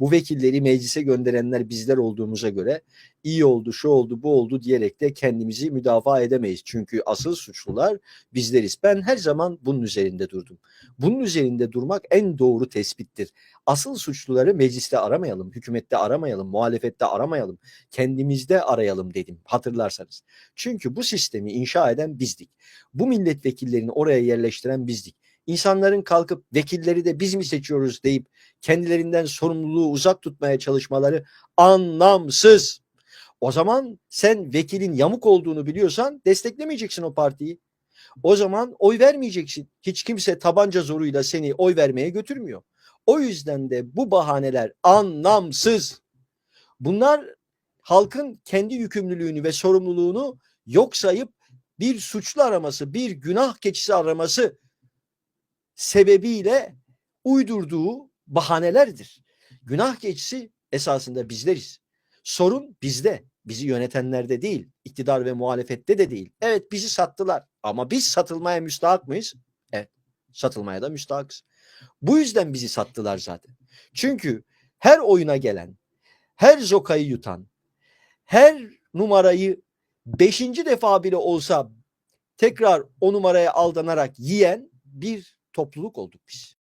Bu vekilleri meclise gönderenler bizler olduğumuza göre iyi oldu, şu oldu, bu oldu diyerek de kendimizi müdafaa edemeyiz. Çünkü asıl suçlular bizleriz. Ben her zaman bunun üzerinde durdum. Bunun üzerinde durmak en doğru tespittir. Asıl suçluları mecliste aramayalım, hükümette aramayalım, muhalefette aramayalım, kendimizde arayalım dedim hatırlarsanız. Çünkü bu sistemi inşa eden bizdik. Bu milletvekillerini oraya yerleştiren bizdik. İnsanların kalkıp vekilleri de biz mi seçiyoruz deyip kendilerinden sorumluluğu uzak tutmaya çalışmaları anlamsız. O zaman sen vekilin yamuk olduğunu biliyorsan desteklemeyeceksin o partiyi. O zaman oy vermeyeceksin. Hiç kimse tabanca zoruyla seni oy vermeye götürmüyor. O yüzden de bu bahaneler anlamsız. Bunlar halkın kendi yükümlülüğünü ve sorumluluğunu yok sayıp bir suçlu araması, bir günah keçisi araması sebebiyle uydurduğu bahanelerdir. Günah keçisi esasında bizleriz. Sorun bizde, bizi yönetenlerde değil, iktidar ve muhalefette de değil. Evet bizi sattılar ama biz satılmaya müstahak mıyız? Evet, satılmaya da müstahakız. Bu yüzden bizi sattılar zaten. Çünkü her oyuna gelen, her zokayı yutan, her numarayı beşinci defa bile olsa tekrar o numaraya aldanarak yiyen bir topluluk olduk biz.